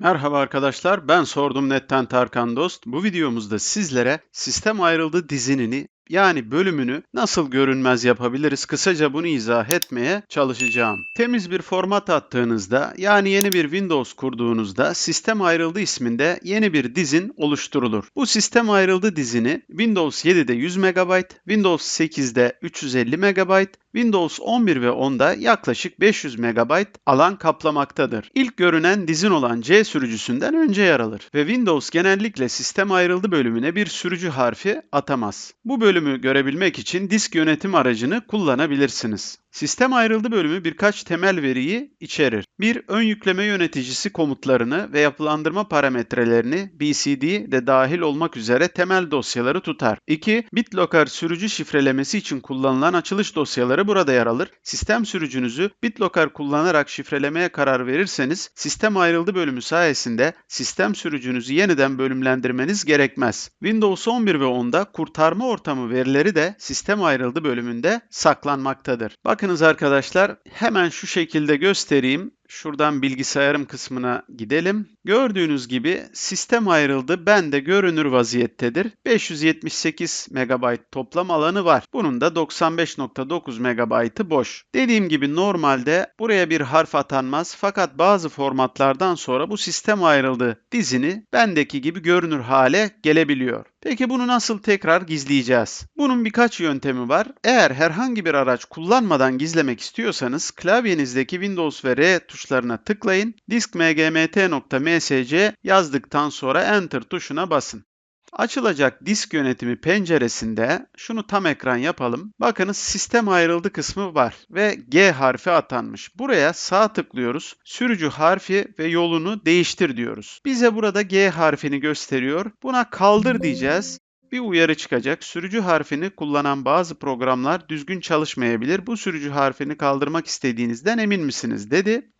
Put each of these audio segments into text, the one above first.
Merhaba arkadaşlar, ben Sordum Net'ten Tarkan Dost. Bu videomuzda sizlere sistem ayrıldı dizinini yani bölümünü nasıl görünmez yapabiliriz? Kısaca bunu izah etmeye çalışacağım. Temiz bir format attığınızda yani yeni bir Windows kurduğunuzda sistem ayrıldı isminde yeni bir dizin oluşturulur. Bu sistem ayrıldı dizini Windows 7'de 100 MB, Windows 8'de 350 MB, Windows 11 ve 10'da yaklaşık 500 MB alan kaplamaktadır. İlk görünen dizin olan C sürücüsünden önce yer alır ve Windows genellikle sistem ayrıldı bölümüne bir sürücü harfi atamaz. Bu bölümü görebilmek için disk yönetim aracını kullanabilirsiniz. Sistem ayrıldı bölümü birkaç temel veriyi içerir. Bir, ön yükleme yöneticisi komutlarını ve yapılandırma parametrelerini BCD de dahil olmak üzere temel dosyaları tutar. 2. BitLocker sürücü şifrelemesi için kullanılan açılış dosyaları burada yer alır. Sistem sürücünüzü BitLocker kullanarak şifrelemeye karar verirseniz sistem ayrıldı bölümü sayesinde sistem sürücünüzü yeniden bölümlendirmeniz gerekmez. Windows 11 ve 10'da kurtarma ortamı verileri de sistem ayrıldı bölümünde saklanmaktadır. Bakın Bakınız arkadaşlar hemen şu şekilde göstereyim. Şuradan bilgisayarım kısmına gidelim. Gördüğünüz gibi sistem ayrıldı. Ben de görünür vaziyettedir. 578 MB toplam alanı var. Bunun da 95.9 MB'ı boş. Dediğim gibi normalde buraya bir harf atanmaz fakat bazı formatlardan sonra bu sistem ayrıldı dizini bendeki gibi görünür hale gelebiliyor. Peki bunu nasıl tekrar gizleyeceğiz? Bunun birkaç yöntemi var. Eğer herhangi bir araç kullanmadan gizlemek istiyorsanız klavyenizdeki Windows ve R tuşlarına tıklayın. diskmgmt.msc yazdıktan sonra Enter tuşuna basın. Açılacak disk yönetimi penceresinde şunu tam ekran yapalım. Bakınız sistem ayrıldı kısmı var ve G harfi atanmış. Buraya sağ tıklıyoruz. Sürücü harfi ve yolunu değiştir diyoruz. Bize burada G harfini gösteriyor. Buna kaldır diyeceğiz bir uyarı çıkacak. Sürücü harfini kullanan bazı programlar düzgün çalışmayabilir. Bu sürücü harfini kaldırmak istediğinizden emin misiniz dedi.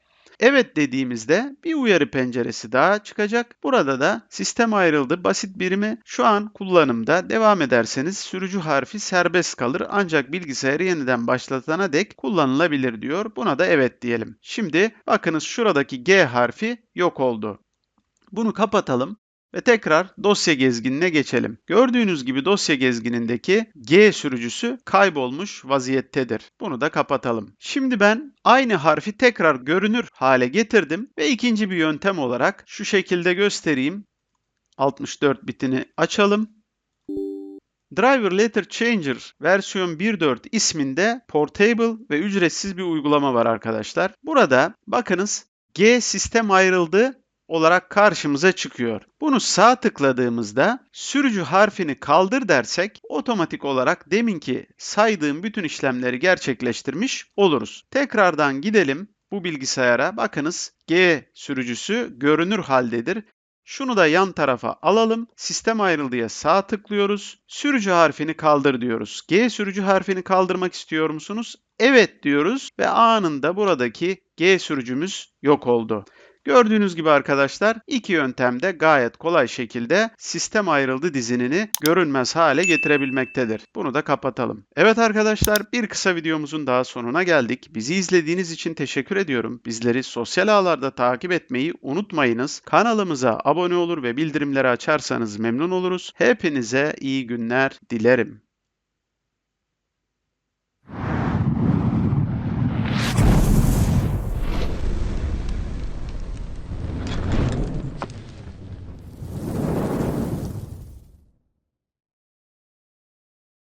Evet dediğimizde bir uyarı penceresi daha çıkacak. Burada da sistem ayrıldı basit birimi şu an kullanımda. Devam ederseniz sürücü harfi serbest kalır ancak bilgisayarı yeniden başlatana dek kullanılabilir diyor. Buna da evet diyelim. Şimdi bakınız şuradaki G harfi yok oldu. Bunu kapatalım ve tekrar dosya gezginine geçelim. Gördüğünüz gibi dosya gezginindeki G sürücüsü kaybolmuş vaziyettedir. Bunu da kapatalım. Şimdi ben aynı harfi tekrar görünür hale getirdim ve ikinci bir yöntem olarak şu şekilde göstereyim. 64 bitini açalım. Driver Letter Changer versiyon 1.4 isminde portable ve ücretsiz bir uygulama var arkadaşlar. Burada bakınız G sistem ayrıldı olarak karşımıza çıkıyor. Bunu sağ tıkladığımızda sürücü harfini kaldır dersek otomatik olarak deminki saydığım bütün işlemleri gerçekleştirmiş oluruz. Tekrardan gidelim bu bilgisayara. Bakınız G sürücüsü görünür haldedir. Şunu da yan tarafa alalım. Sistem ayrıldıya sağ tıklıyoruz. Sürücü harfini kaldır diyoruz. G sürücü harfini kaldırmak istiyor musunuz? Evet diyoruz ve anında buradaki G sürücümüz yok oldu. Gördüğünüz gibi arkadaşlar iki yöntemde gayet kolay şekilde sistem ayrıldı dizinini görünmez hale getirebilmektedir. Bunu da kapatalım. Evet arkadaşlar bir kısa videomuzun daha sonuna geldik. Bizi izlediğiniz için teşekkür ediyorum. Bizleri sosyal ağlarda takip etmeyi unutmayınız. Kanalımıza abone olur ve bildirimleri açarsanız memnun oluruz. Hepinize iyi günler dilerim.